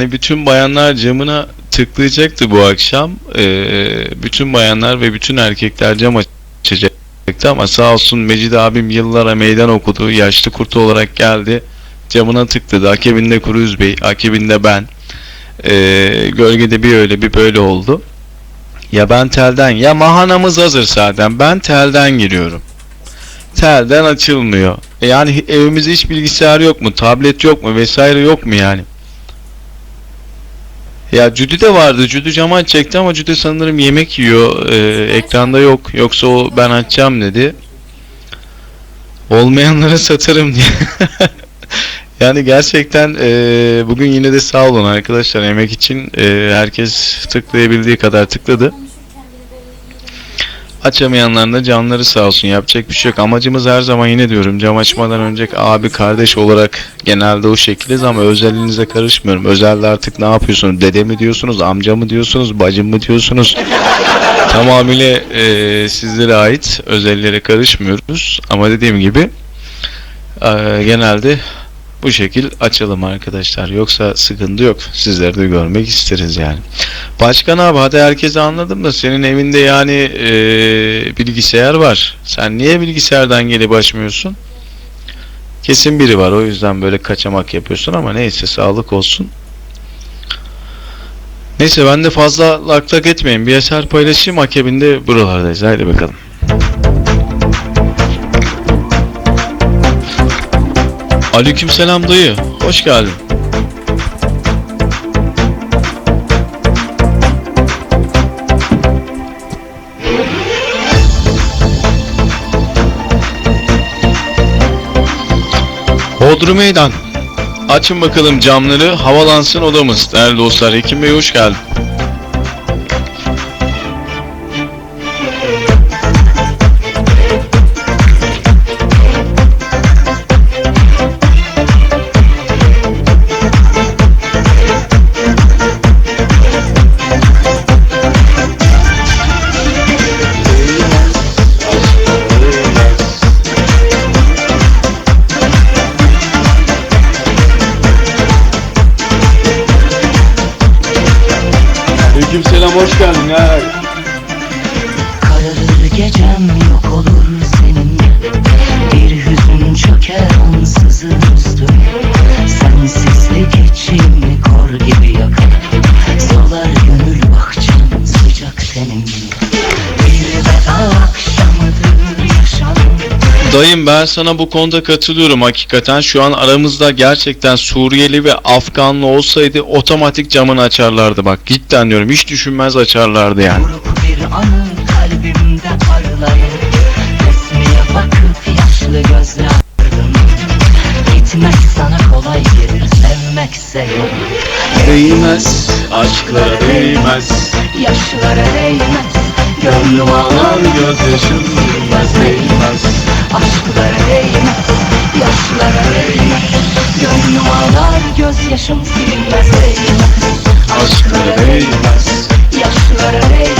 Hani bütün bayanlar camına tıklayacaktı bu akşam. Ee, bütün bayanlar ve bütün erkekler cam açacaktı ama sağ olsun Mecid abim yıllara meydan okudu. Yaşlı kurt olarak geldi. Camına tıkladı. Akibinde Kuruz Bey, akibinde ben. Ee, gölgede bir öyle bir böyle oldu. Ya ben telden ya mahanamız hazır zaten. Ben telden giriyorum. Telden açılmıyor. E Yani evimizde hiç bilgisayar yok mu? Tablet yok mu? Vesaire yok mu yani? Ya Cüdü de vardı. Cüdü camı açacaktı ama Cüdü sanırım yemek yiyor. Ee, ekranda yok. Yoksa o ben açacağım dedi. Olmayanlara satarım diye. yani gerçekten ee, bugün yine de sağ olun arkadaşlar emek için. Ee, herkes tıklayabildiği kadar tıkladı. Açamayanların da canları sağ olsun. Yapacak bir şey yok. Amacımız her zaman yine diyorum cam açmadan önce abi kardeş olarak genelde o şekiliz ama özelinize karışmıyorum. Özelde artık ne yapıyorsunuz? Dede mi diyorsunuz? Amca mı diyorsunuz? Bacım mı diyorsunuz? Tamamıyla e, sizlere ait özellere karışmıyoruz. Ama dediğim gibi e, genelde bu şekil açalım arkadaşlar. Yoksa sıkıntı yok. Sizleri de görmek isteriz yani. Başkan abi hadi herkese anladım da senin evinde yani eee, bilgisayar var. Sen niye bilgisayardan gelip açmıyorsun? Kesin biri var o yüzden böyle kaçamak yapıyorsun ama neyse sağlık olsun. Neyse ben de fazla laklak etmeyin. Bir eser paylaşayım akabinde buralardayız. Haydi bakalım. Aleykümselam dayı. Hoş geldin. Bodrum Meydan. Açın bakalım camları, havalansın odamız. Değerli dostlar, Hekim Bey hoş geldin. Aleykümselam hoş geldin ya. Kararır gecem yok olur seninle Bir hüzün çöker ansızın üstüme Sensizlik içimi kor gibi yakar. Solar gönül bahçem sıcak tenimle Dayım ben sana bu konuda katılıyorum hakikaten. Şu an aramızda gerçekten Suriyeli ve Afganlı olsaydı otomatik camını açarlardı bak. Cidden diyorum hiç düşünmez açarlardı yani. Bir anı kalbimde parlayan Resmiye bakıp yaşlı gözlerim Gitmek sana kolay gelir sevmekse yok Değmez, aşklara değmez. Yaşlara değmez Gönlüm ağlar gözyaşım Değmez değmez Aşklar eğilmez, yaşlar eğilmez Gönlüm ağlar, gözyaşım silinmez eğilmez Aşklar eğilmez, yaşlar eğilmez